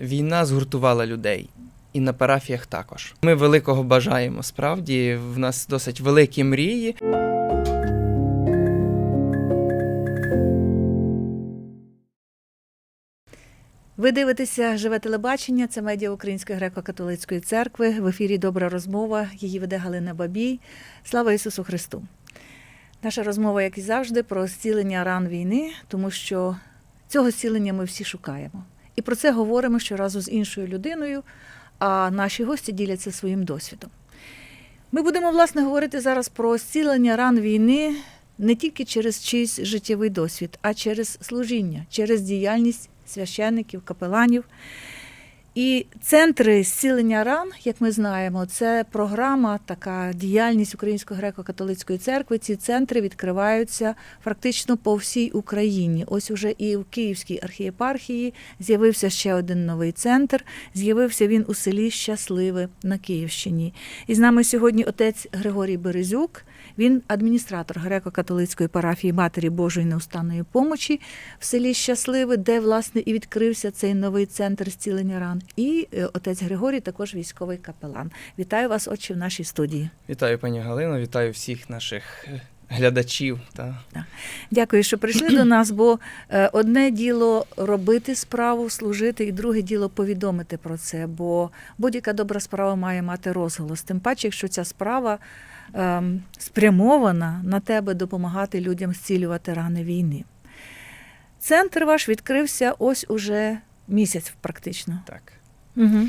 Війна згуртувала людей. І на парафіях також. Ми великого бажаємо. Справді, в нас досить великі мрії. Ви дивитеся живе телебачення. Це медіа Української греко-католицької церкви. В ефірі Добра розмова. Її веде Галина Бабій. Слава Ісусу Христу! Наша розмова, як і завжди, про зцілення ран війни, тому що цього зцілення ми всі шукаємо. І про це говоримо щоразу з іншою людиною, а наші гості діляться своїм досвідом. Ми будемо, власне, говорити зараз про зцілення ран війни не тільки через чийсь життєвий досвід, а через служіння, через діяльність священників, капеланів. І центри зцілення ран, як ми знаємо, це програма, така діяльність Української греко-католицької церкви. Ці центри відкриваються практично по всій Україні. Ось уже і в Київській архієпархії з'явився ще один новий центр. З'явився він у селі Щасливе на Київщині. І з нами сьогодні отець Григорій Березюк. Він адміністратор греко-католицької парафії Матері Божої неустанної помочі в селі Щасливе, де власне і відкрився цей новий центр зцілення ран. І е, отець Григорій також військовий капелан. Вітаю вас, отче, в нашій студії. Вітаю, пані Галино, вітаю всіх наших е, глядачів. Та Дякую, що прийшли до нас. Бо е, одне діло робити справу, служити, і друге діло повідомити про це. Бо будь-яка добра справа має мати розголос. Тим паче, якщо ця справа спрямована на тебе допомагати людям зцілювати рани війни. Центр ваш відкрився ось уже місяць практично. так. Угу.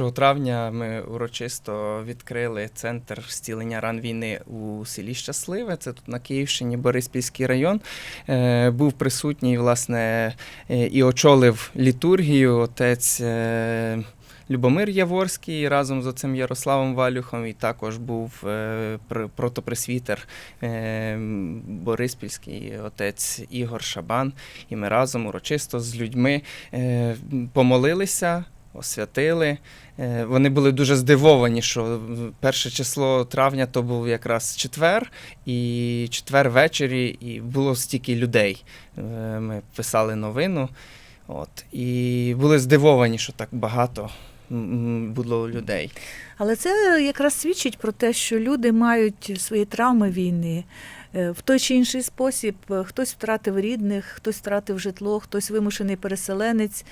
1 травня ми урочисто відкрили центр зцілення ран війни у селі Щасливе. Це тут на Київщині, Бориспільський район. Е, був присутній, власне, е, і очолив літургію отець. Любомир Яворський разом з отцем Ярославом Валюхом, і також був е, протопресвітер е, Бориспільський отець Ігор Шабан. І ми разом урочисто з людьми е, помолилися, освятили. Е, Вони були дуже здивовані, що перше число травня то був якраз четвер, і четвер ввечері, і було стільки людей. Е, Ми писали новину. От, і були здивовані, що так багато було людей. Але це якраз свідчить про те, що люди мають свої травми війни. Е, В той чи інший спосіб е, хтось втратив рідних, хтось втратив житло, хтось вимушений переселенець,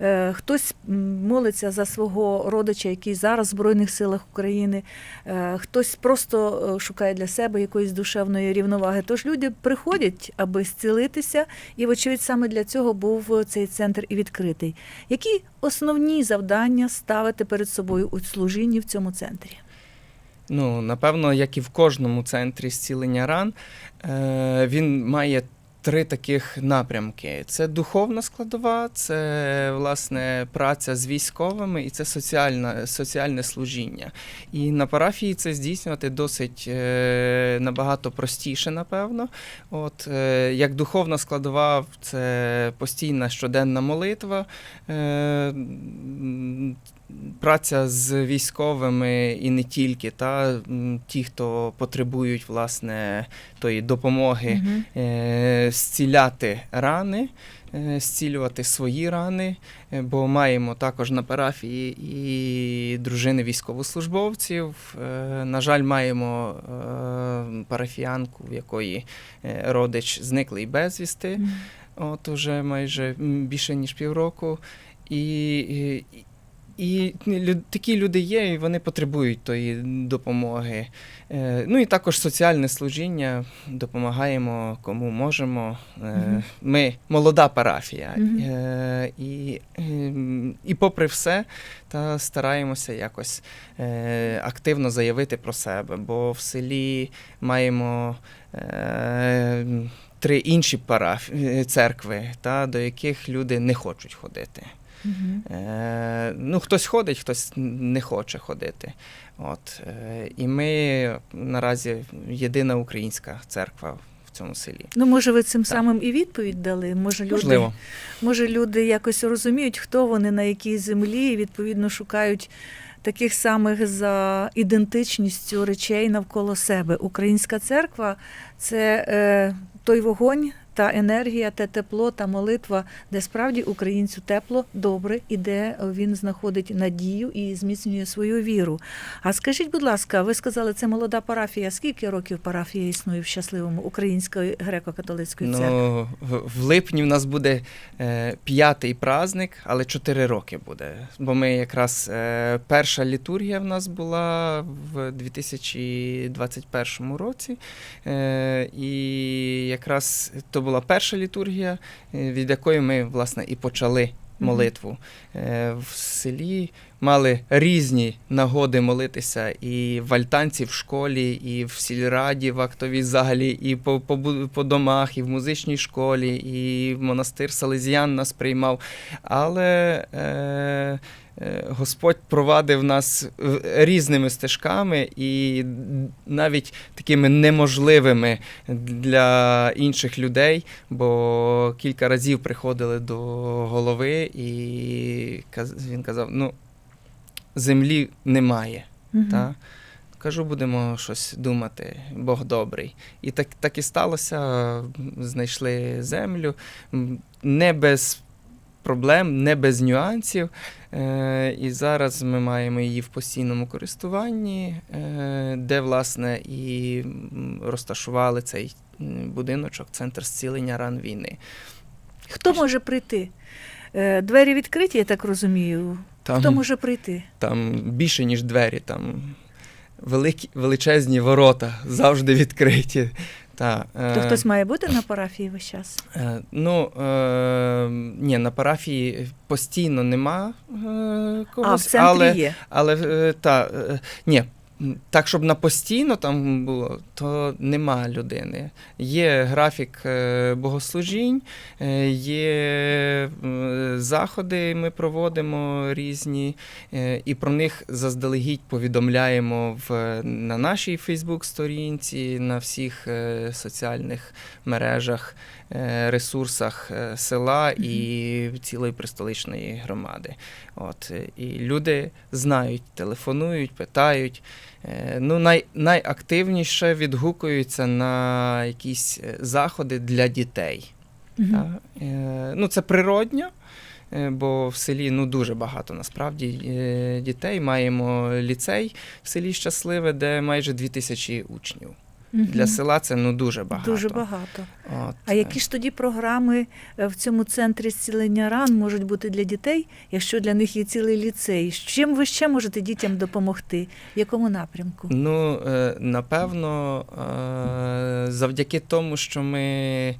е, хтось молиться за свого родича, який зараз в Збройних силах України, хтось просто шукає для себе якоїсь душевної рівноваги. Тож люди приходять, аби зцілитися, і, вочевидь, саме для цього був цей центр і відкритий. Які основні завдання ставите перед собою у служінні в цьому центрі? Ну, напевно, як і в кожному центрі зцілення ран, е, він має три таких напрямки: це духовна складова, це власне праця з військовими і це соціальне, соціальне служіння. І на парафії це здійснювати досить е, набагато простіше, напевно. От, е, як духовна складова, це постійна щоденна молитва. Праця з військовими і не тільки, та ті, хто потребують власне тої допомоги, е, зціляти рани, е, зцілювати свої рани, е, бо маємо також на парафії і дружини військовослужбовців. Е, На жаль, маємо парафіянку, в якої родич зниклий безвісти. От уже майже більше ніж півроку. І, і, такі люди є, і вони потребують тої допомоги. Е, ну і також соціальне служіння, допомагаємо кому можемо. Мгм. Ми молода парафія. Е, і, ем, і попри все, та стараємося якось активно заявити про себе, бо в селі маємо. Три інші параф... е, церкви, та, до яких люди не хочуть ходити. Е, ну, хтось ходить, хтось не хоче ходити. От, е, і ми наразі єдина українська церква в цьому селі. Ну, може, ви цим Так. самим і відповідь дали? Може, люди, Можливо. може, люди якось розуміють, хто вони, на якій землі, і відповідно шукають таких самих за ідентичністю речей навколо себе. Українська церква це е, той вогонь, та енергія, те тепло, та молитва, де справді українцю тепло, добре, і де він знаходить надію і зміцнює свою віру. А скажіть, будь ласка, ви сказали, це молода парафія. Скільки років парафія існує в щасливому Української греко-католицької церкви? Ну, в, липні в нас буде е, п'ятий праздник, але чотири роки буде. Бо ми якраз е, перша літургія в нас була в 2021 році. Е, і якраз то була перша літургія, е, від якої ми, власне, і почали молитву. Е, в селі мали різні нагоди молитися і в альтанці в школі, і в сільраді, в актовій залі, і по, по, по домах, і в музичній школі, і в монастир Салезіян нас приймав. Але е, Господь провадив нас е, різними стежками і навіть такими неможливими для інших людей, бо кілька разів приходили до голови, і він казав: ну, землі немає. Мгм. Та? Кажу, будемо щось думати, Бог добрий. І так, так і сталося. Знайшли землю не без проблем, не без нюансів. Е, і зараз ми маємо її в постійному користуванні, е, де, власне, і розташували цей будиночок, центр зцілення ран війни. Хто може прийти? Е, Двері відкриті, я так розумію. Там, Хто може прийти? там більше, ніж двері, там великі, величезні ворота завжди відкриті. Та, То е, хтось має бути на парафії весь час? Е, Ну, е, ні, на парафії постійно нема е, когось, А, в центрі але, є. але е, та, е, ні, так, щоб на постійно там було, то нема людини. Є графік е, богослужінь, е, є заходи, ми проводимо різні, е, і про них заздалегідь повідомляємо в, на нашій Фейсбук-сторінці, на всіх соціальних мережах, ресурсах села і цілої пристоличної громади. От, і люди знають, телефонують, питають. Е, Ну, най, найактивніше відгукуються на якісь е, заходи для дітей. Угу. Та? Е, Ну, це природньо, бо в селі ну, дуже багато насправді дітей. Маємо ліцей в селі Щасливе, де майже 2000 учнів. Для села це ну, дуже багато. Дуже багато. От, А які ж тоді програми е, в цьому центрі зцілення ран можуть бути для дітей, якщо для них є цілий ліцей? З Чим ви ще можете дітям допомогти? В якому напрямку? Ну, е, напевно, е, завдяки тому, що ми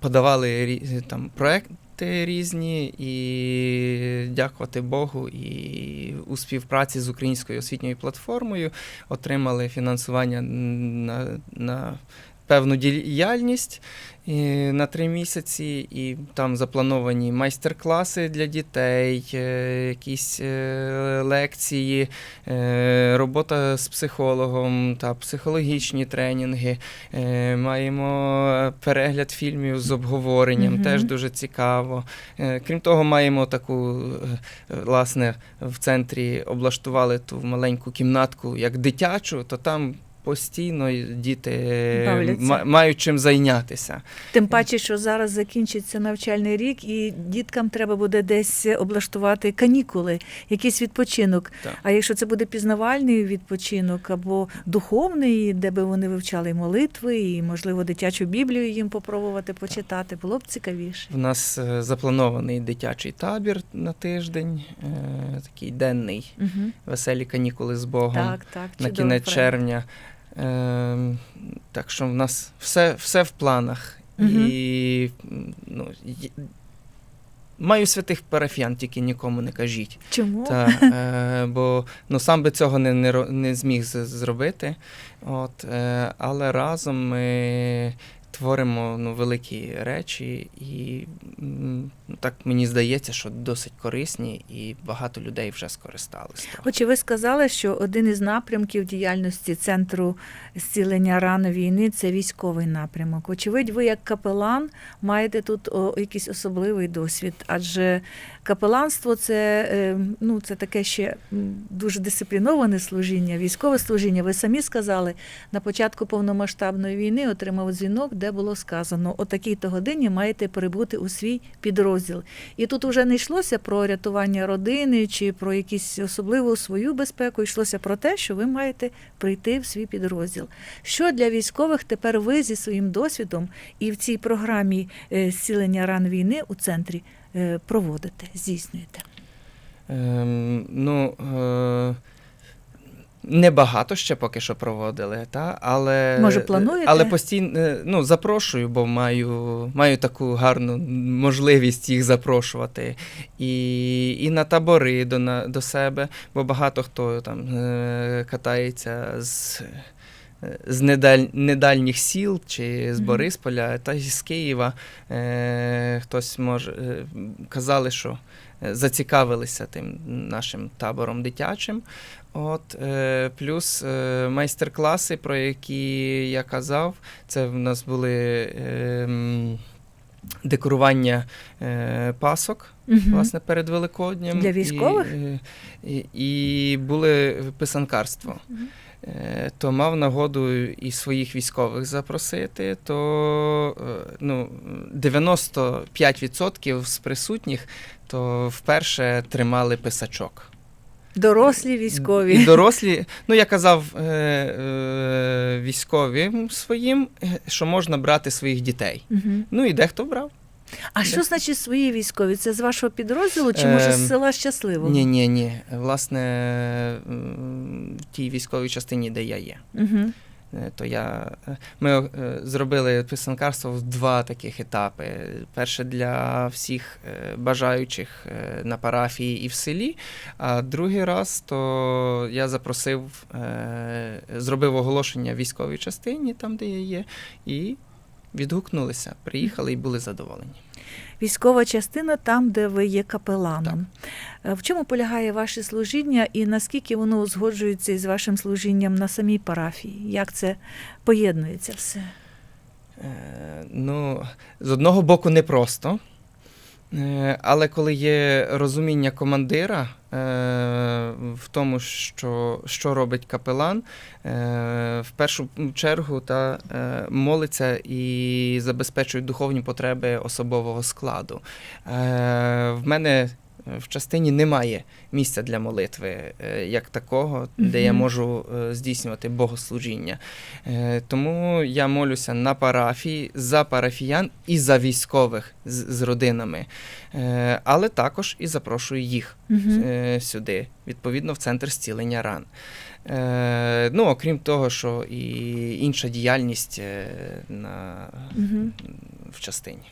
подавали там проекти різні, і дякувати Богу, і у співпраці з українською освітньою платформою отримали фінансування на, на певну діяльність. На три місяці, і там заплановані майстер-класи для дітей, е, якісь е, лекції, е, робота з психологом та психологічні тренінги. Маємо перегляд фільмів з обговоренням, Мгм. теж дуже цікаво. Крім того, маємо таку, власне, в центрі облаштували ту маленьку кімнатку як дитячу, то там. Постійно діти е, ма- мають чим зайнятися. Тим паче, що зараз закінчиться навчальний рік, і діткам треба буде десь облаштувати канікули, якийсь відпочинок. Так. А якщо це буде пізнавальний відпочинок або духовний, де би вони вивчали молитви, і можливо дитячу біблію їм попробувати почитати, було б цікавіше. В нас е, запланований дитячий табір на тиждень, е, такий денний, Угу. веселі канікули з Богом Так, так. на кінець проект. червня. Е, так що в нас все, все в планах. Мгм. І ну, маю святих парафіян, тільки нікому не кажіть. Чому? Та, е, бо ну, сам би цього не, не, не зміг зробити. От, е, але разом ми творимо ну, великі речі, і ну, так мені здається, що досить корисні, і багато людей вже скористалися. з ви сказали, що один із напрямків діяльності центру зцілення ран війни це військовий напрямок. Очевидь, ви як капелан маєте тут о, якийсь особливий досвід, адже капеланство це, е, ну, це таке ще дуже дисципліноване служіння, військове служіння. Ви самі сказали, на початку повномасштабної війни отримав дзвінок, де де було сказано, о такій-то годині маєте прибути у свій підрозділ. І тут уже не йшлося про рятування родини чи про якусь особливу свою безпеку, йшлося про те, що ви маєте прийти в свій підрозділ. Що для військових тепер ви зі своїм досвідом і в цій програмі е, зцілення ран війни у центрі е, проводите, здійснюєте? Ем, ну, е, небагато ще поки що проводили, та? але, Може, плануєте? але постійно е, ну, запрошую, бо маю, маю таку гарну можливість їх запрошувати. І, і на табори до, на, до себе, бо багато хто там е, катається з. Е, З недаль, недальніх сіл чи з. Борисполя, та з Києва е, хтось може е, казали, що е, зацікавилися тим нашим табором дитячим. От, е, плюс е, майстер-класи, про які я казав, це в нас були е, декорування е, пасок Мгм. власне, перед Великоднем. Для військових? І, і, і були писанкарство. Мгм. Е, То мав нагоду і своїх військових запросити, то е, ну, 95% з присутніх то вперше тримали писачок. Дорослі військові. Дорослі, ну я казав е, е, військовим своїм, е, що можна брати своїих дітей. Мгм. Ну і дехто брав. А що значить свої військові? Це з вашого підрозділу чи може з Ем, села Щасливого? Ні, ні, ні. Власне, тій військовій частині, де я є. Угу. Е, То я, е, ми е, зробили писанкарство в два таких етапи. Перше для всіх бажаючих на парафії і в селі. А другий раз то я запросив, зробив оголошення в військовій частині, там, де я є, і відгукнулися, приїхали і були задоволені. Військова частина там, де ви є капеланом. Так. В чому полягає ваше служіння і наскільки воно узгоджується із вашим служінням на самій парафії? Як це поєднується все? Е, Ну, з одного боку, непросто. Е, Але коли є розуміння командира е, в тому, що, що робить капелан, е, в першу чергу та, е, молиться і забезпечує духовні потреби особового складу. Е, В мене в частині немає місця для молитви е, як такого, де я можу е, здійснювати богослужіння. Е, Тому я молюся на парафії за парафіян і за військових з, з родинами, Е, але також і запрошую їх Угу. е, сюди, відповідно, в центр зцілення ран. Е, Ну, окрім того, що і інша діяльність е, на, Угу. в частині.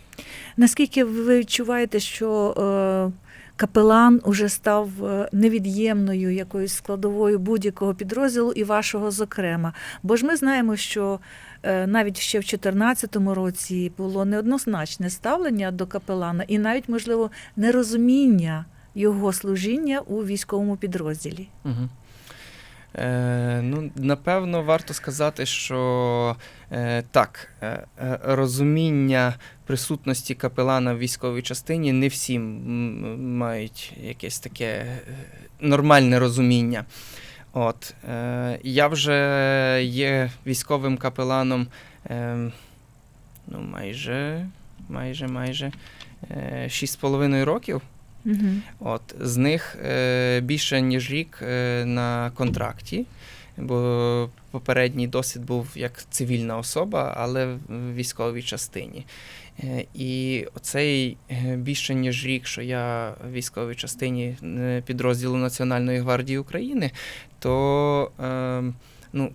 Наскільки ви відчуваєте, що е, капелан уже став е, невід'ємною якоюсь складовою будь-якого підрозділу і вашого зокрема? Бо ж ми знаємо, що е, навіть ще в 2014 році було неоднозначне ставлення до капелана і навіть, можливо, нерозуміння його служіння у військовому підрозділі. Угу. Е, ну, напевно, варто сказати, що е, так, е, е, розуміння присутності капелана в військовій частині не всі мають якесь таке е, нормальне розуміння. От, е, я вже є військовим капеланом е, ну, майже, майже, майже е, 6,5 років. Угу. От, з них е, більше ніж рік е, на контракті, бо попередній досвід був як цивільна особа, але в військовій частині. Е, і оцей е, більше ніж рік, що я в військовій частині е, підрозділу Національної гвардії України, то е, ну,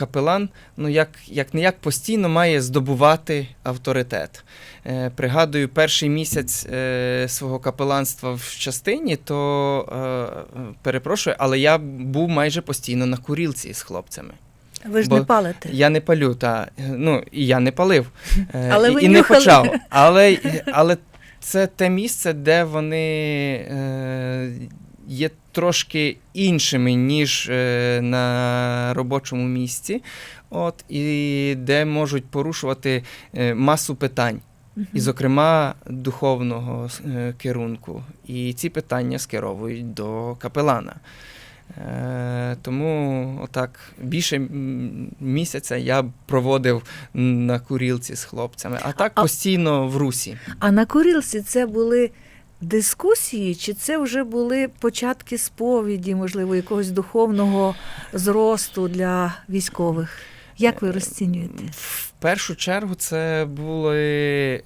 капелан, ну як, як не як постійно має здобувати авторитет. Е, пригадую, перший місяць е, свого капеланства в частині, то е, перепрошую, але я був майже постійно на курілці з хлопцями. Ви ж Бо не палите. Я не палю, та ну і я не палив. Е, Але і, ви і не почав. Але, але це те місце, де вони е, є трошки іншими, ніж е, на робочому місці, от, і де можуть порушувати е, масу питань. І, зокрема, духовного е, керунку. І ці питання скеровують до капелана. Е, тому отак більше місяця я проводив на курілці з хлопцями, а так А- постійно в русі. А на курілці це були дискусії, чи це вже були початки сповіді, можливо, якогось духовного зросту для військових? Як ви розцінюєте? В першу чергу це були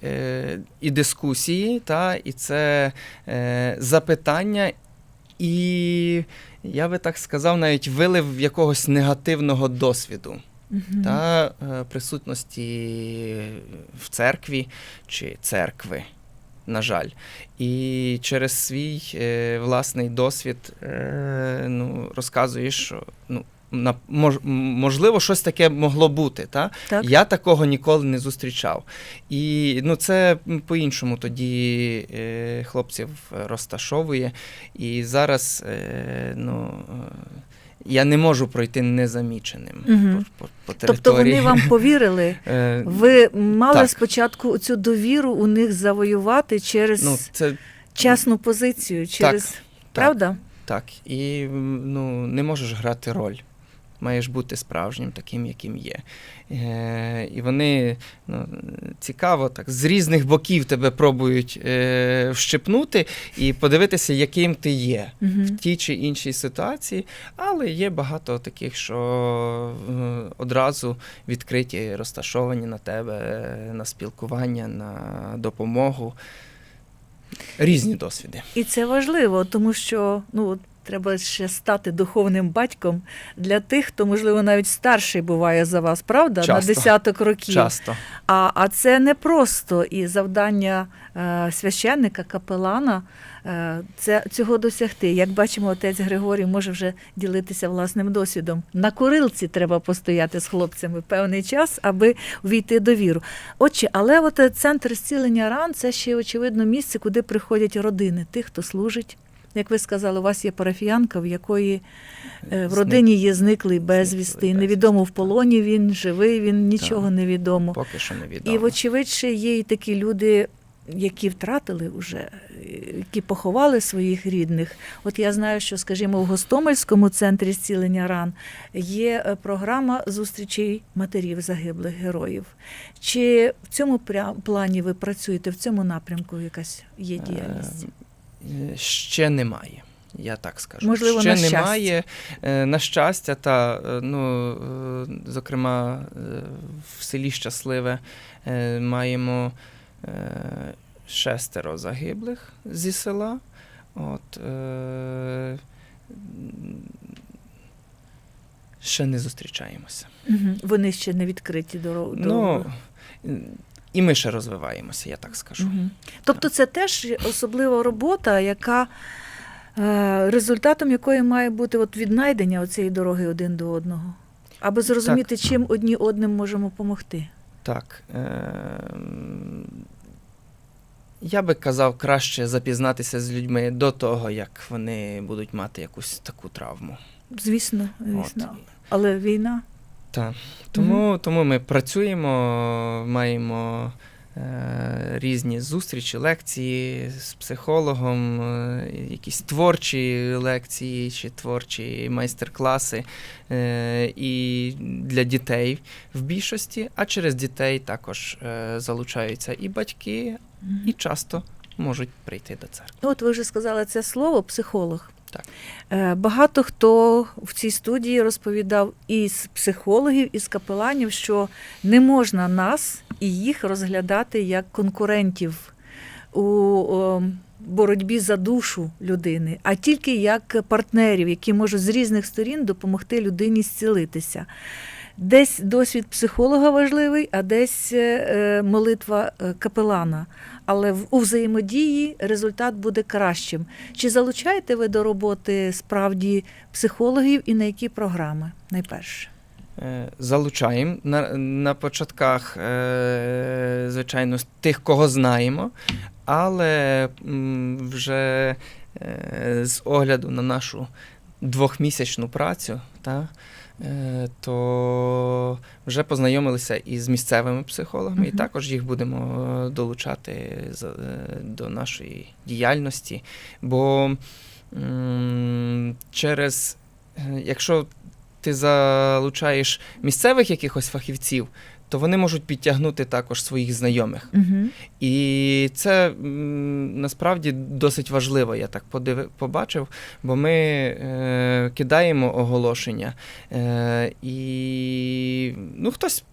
е, і дискусії, та, і це е, запитання, і я би так сказав, навіть вилив якогось негативного досвіду. Мгм. та е, присутності в церкві чи церкви, на жаль. І через свій е, власний досвід е, ну, розказуєш, що ну, на, мож, можливо, щось таке могло бути. Та? Так? Я такого ніколи не зустрічав. І ну, це по-іншому тоді е, хлопців розташовує. І зараз е, ну, е, я не можу пройти незаміченим угу. по, по, по Тобто вони вам повірили? Е, Ви мали Так. спочатку цю довіру у них завоювати через ну, це чесну позицію, через правда? так. І ну, не можеш грати роль. Маєш бути справжнім, таким, яким є. Е, і вони ну, цікаво, так, з різних боків тебе пробують е, вщипнути і подивитися, яким ти є. в тій чи іншій ситуації, але є багато таких, що е, одразу відкриті, розташовані на тебе, е, на спілкування, на допомогу. Різні досвіди. І це важливо, тому що ну треба ще стати духовним батьком для тих, хто, можливо, навіть старший буває за вас, правда? Часто. На десяток років. Часто. А, а це не просто і завдання е, священника, капелана е, це цього досягти. Як бачимо, отець Григорій може вже ділитися власним досвідом. На курилці треба постояти з хлопцями певний час, аби війти до віру. Отче, але от е, центр зцілення ран це ще очевидно місце, куди приходять родини тих, хто служить. Як ви сказали, у вас є парафіянка, в якої е, в родині є зниклий безвісти. Невідомо в полоні він живий, він нічого не відомо. Поки що не відомо. І, вочевидь, є і такі люди, які втратили вже, е, які поховали своїх рідних. От я знаю, що, скажімо, в Гостомельському центрі зцілення ран є е, програма зустрічей матерів загиблих героїв. Чи в цьому пря- плані ви працюєте, в цьому напрямку якась є діяльність? Е, Ще немає. Я так скажу. Можливо, ще на немає. Е, На щастя, та е, ну, зокрема, в селі Щасливе маємо шестеро загиблих зі села. От, ще не зустрічаємося. Мгм. Вони ще не відкриті до, ро- до... Ну, і ми ще розвиваємося, я так скажу. Мгм. Тобто це теж особлива робота, яка е, результатом якої має бути от віднайдення цієї дороги один до одного, аби зрозуміти, чим одні одним можемо допомогти. Так. Е- я би казав краще запізнатися з людьми до того, як вони будуть мати якусь таку травму. Звісно, звісно. От. Але війна. Так. Тому, тому ми працюємо, маємо е- різні зустрічі, лекції з психологом, е- якісь творчі лекції чи творчі майстер-класи е- і для дітей в більшості, а через дітей також е- залучаються і батьки, і часто можуть прийти до церкви. Ну, От ви вже сказали це слово психолог. Так. Е, Багато хто в цій студії розповідав із психологів, із капеланів, що не можна нас і їх розглядати як конкурентів у боротьбі за душу людини, а тільки як партнерів, які можуть з різних сторін допомогти людині зцілитися. Десь досвід психолога важливий, а десь е, е, молитва е, капелана. Але у взаємодії результат буде кращим. Чи залучаєте ви до роботи справді психологів і на які програми найперше? Залучаємо на, на початках, звичайно, тих, кого знаємо, але вже з огляду на нашу двохмісячну працю, та, е, то вже познайомилися із місцевими психологами, і також їх будемо е, долучати за- е, до нашої діяльності. Бо м, через якщо ти залучаєш місцевих якихось фахівців, то вони можуть підтягнути також своїх знайомих. Угу. І це насправді досить важливо, я так подив... побачив, бо ми е, кидаємо оголошення, е, і ну, хтось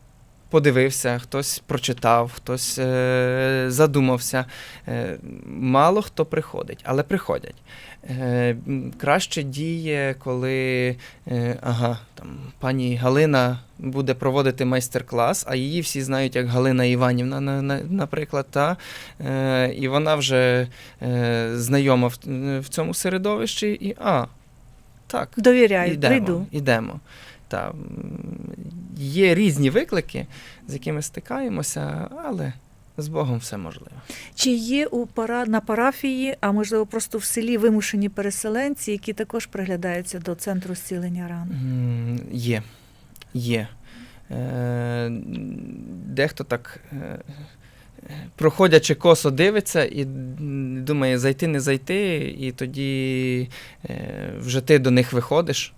подивився, хтось прочитав, хтось е, задумався. Е, мало хто приходить, але приходять. Е, краще діє, коли е, ага, там, пані Галина буде проводити майстер-клас, а її всі знають як Галина Іванівна, на, на, наприклад, та, е, і вона вже знайома в, в цьому середовищі, і а, так, Довіряю, ідемо, прийду. ідемо. Та, є різні виклики, з якими стикаємося, але з Богом все можливо. Чи є у пара на парафії, а можливо просто в селі вимушені переселенці, які також приглядаються до центру зцілення ран? М, Є. Є. Е, Дехто так, е, проходячи косо, дивиться і думає, зайти, не зайти, і тоді е, вже ти до них виходиш,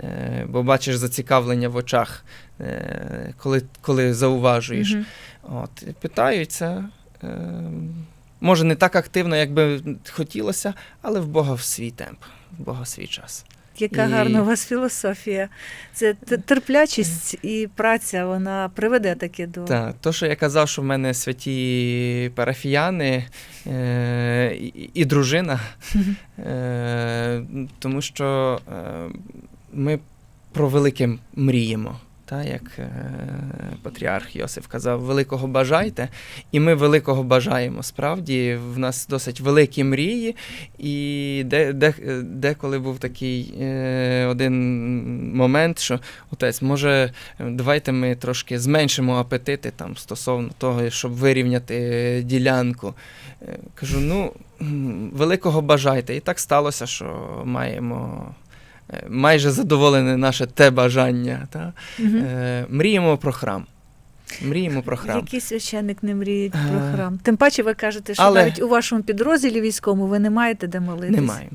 е, бо бачиш зацікавлення в очах, е, коли, коли зауважуєш. Мгм. От, питаються. Е, може, не так активно, як би хотілося, але в Бога в свій темп, в Бога свій час. Яка І- гарна у вас філософія. Це терплячість і праця, вона приведе таки до Так, то, що я казав, що в мене святі парафіяни е, і, і дружина, е, тому що е, ми про велике мріємо. Та, як е, патріарх Йосиф казав, великого бажайте, і ми великого бажаємо. Справді, в нас досить великі мрії, і де, де, деколи був такий е, один момент, що отець, може, давайте ми трошки зменшимо апетити там стосовно того, щоб вирівняти ділянку. Е, Кажу, ну, великого бажайте. І так сталося, що маємо. Е, Майже задоволене наше те бажання. Та? Е, мріємо про храм. Мріємо про храм. Який священник не мріє про Е, храм? Тим паче ви кажете, що але- навіть у вашому підрозділі військовому ви не маєте де молитись. Немає.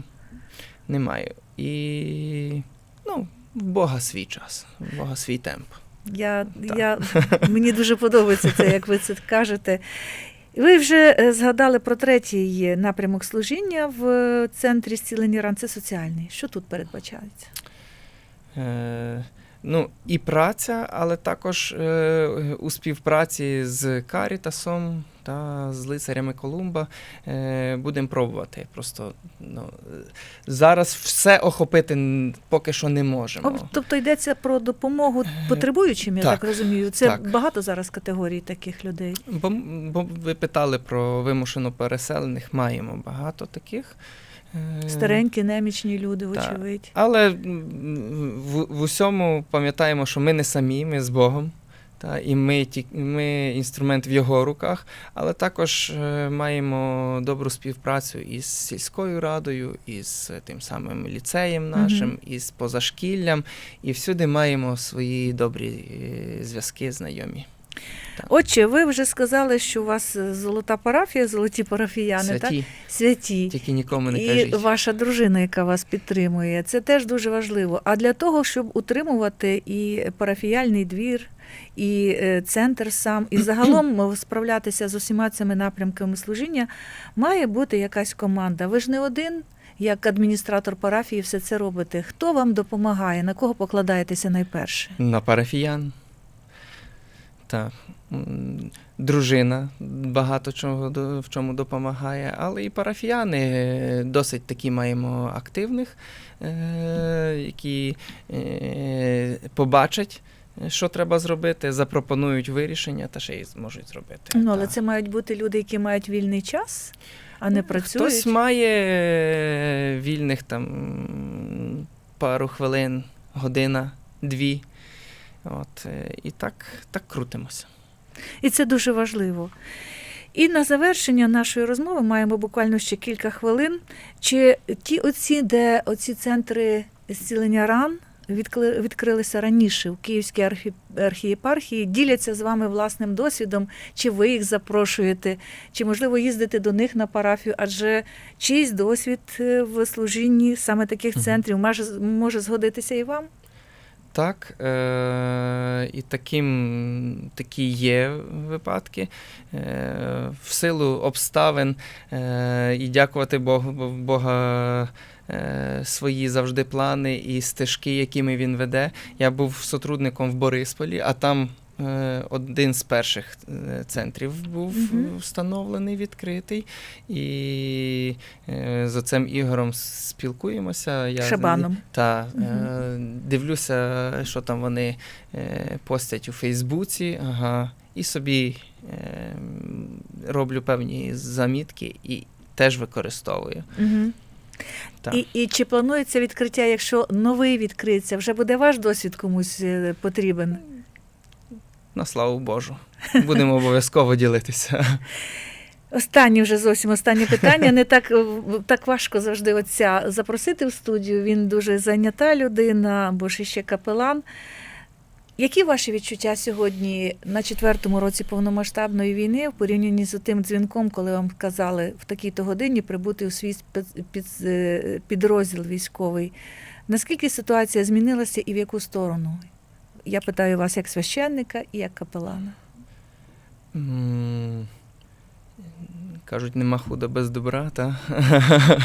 Немає. І ну, в Бога свій час, в Бога свій темп. Я, Так. я, мені дуже подобається це, як ви це кажете. Ви вже е, згадали про третій напрямок служіння в е, центрі зцілення ран. Це соціальний. Що тут передбачається? Е, ну, і праця, але також е, у співпраці з Карітасом та з лицарями Колумба е, будемо пробувати. Просто ну, е, зараз все охопити поки що не можемо. Тобто йдеться про допомогу потребуючим, я так, так, розумію. Це так. багато зараз категорій таких людей. Бо, бо ви питали про вимушено переселених, маємо багато таких. Е, Старенькі, немічні люди, вочевидь. Але в, в усьому пам'ятаємо, що ми не самі, ми з Богом. Та, і ми, ті, ми інструмент в його руках, але також е, маємо добру співпрацю із сільською радою, із е, тим самим ліцеєм нашим, Мгм. із позашкіллям, і всюди маємо свої добрі е, зв'язки, знайомі. Отче, ви вже сказали, що у вас золота парафія, золоті парафіяни, так? Святі, Святі. тільки нікому не І кажіть. ваша дружина, яка вас підтримує, це теж дуже важливо. А для того, щоб утримувати і парафіяльний двір, і е, центр сам, і загалом справлятися з усіма цими напрямками служіння, має бути якась команда. Ви ж не один, як адміністратор парафії, все це робите. Хто вам допомагає? На кого покладаєтеся найперше? На парафіян. Так. Дружина багато чого в чому допомагає, але і парафіяни е, досить такі маємо активних, е, які побачать, що треба зробити, запропонують вирішення та ще й зможуть зробити. Ну, але Так. це мають бути люди, які мають вільний час, а не працюють. Хтось має е, вільних там пару хвилин, година, дві. От, е, і так, так крутимося. І це дуже важливо. І на завершення нашої розмови маємо буквально ще кілька хвилин. Чи ті оці, де оці центри зцілення ран відкрилися раніше у Київській архі- архієпархії, діляться з вами власним досвідом, чи ви їх запрошуєте, чи можливо їздите до них на парафію, адже чийсь досвід е, в служінні саме таких центрів може, може згодитися і вам? Так, е- і таким, такі є випадки. Е- в силу обставин е- і дякувати Богу, Бога свої завжди плани і стежки, якими він веде. Я був сотрудником в Борисполі, а там. е, Один з перших е, центрів був Мгм. встановлений, відкритий, і е, з оцем Ігорем спілкуємося. Я Шабаном. та е, дивлюся, що там вони е, постять у Фейсбуці, ага, і собі е, роблю певні замітки і теж використовую. Угу. Так. І, і чи планується відкриття, якщо новий відкриється, вже буде ваш досвід комусь е, потрібен? На славу Божу. Будемо обов'язково ділитися. Останнє вже зовсім останнє питання. Не так, е, так важко завжди отця запросити в студію. Він дуже зайнята людина, бо ще капелан. Які ваші відчуття сьогодні на четвертому році повномасштабної війни в порівнянні з тим дзвінком, коли вам казали в такій-то годині прибути у свій е, підрозділ військовий? Наскільки ситуація змінилася і в яку сторону? Я питаю вас як священника і як капелана. Кажуть, нема худа без добра, та?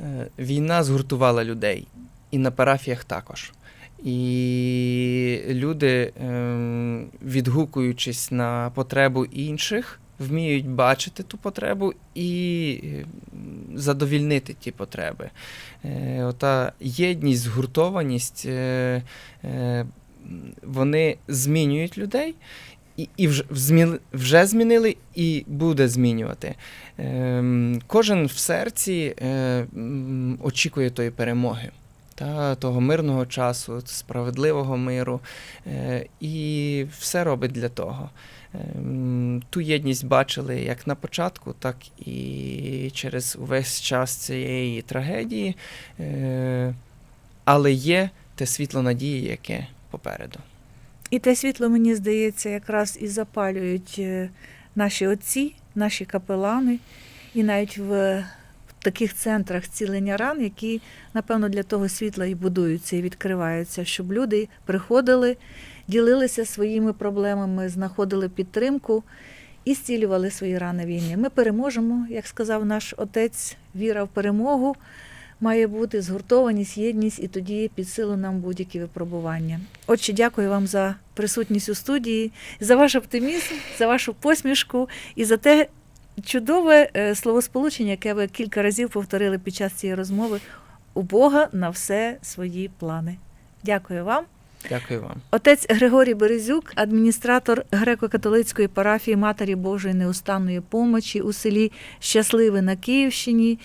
Е, Війна згуртувала людей. І на парафіях також. І люди, ем, відгукуючись на потребу інших, вміють бачити ту потребу і е, задовільнити ті потреби. Е, Ота єдність, згуртованість, е, е, вони змінюють людей і, і вже, вже змінили і буде змінювати. Ем, кожен в серці е, очікує тої перемоги. Та, того мирного часу, справедливого миру, е, і все робить для того. Ем, Ту єдність бачили як на початку, так і через увесь час цієї трагедії. Е, Але є те світло надії, яке попереду. І те світло, мені здається, якраз і запалюють е, наші отці, наші капелани, і навіть в в таких центрах цілення ран, які, напевно, для того світла і будуються, і відкриваються, щоб люди приходили, ділилися своїми проблемами, знаходили підтримку і зцілювали свої рани війни. Ми переможемо, як сказав наш отець, віра в перемогу. Має бути згуртованість, єдність, і тоді під силу нам будь-які випробування. Отже, дякую вам за присутність у студії, за ваш оптимізм, за вашу посмішку і за те чудове е, словосполучення, яке ви кілька разів повторили під час цієї розмови. У Бога на все свої плани. Дякую вам. Дякую вам. Отець Григорій Березюк, адміністратор греко-католицької парафії Матері Божої неустанної помочі у селі Щасливе на Київщині,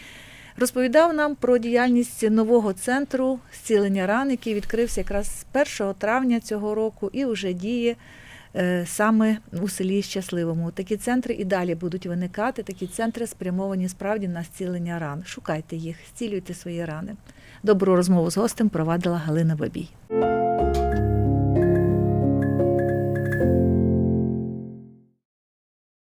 розповідав нам про діяльність нового центру зцілення ран, який відкрився якраз з 1 травня цього року і вже діє саме у селі Щасливому. Такі центри і далі будуть виникати. Такі центри спрямовані справді на зцілення ран. Шукайте їх, зцілюйте свої рани. Добру розмову з гостем провадила Галина Бабій.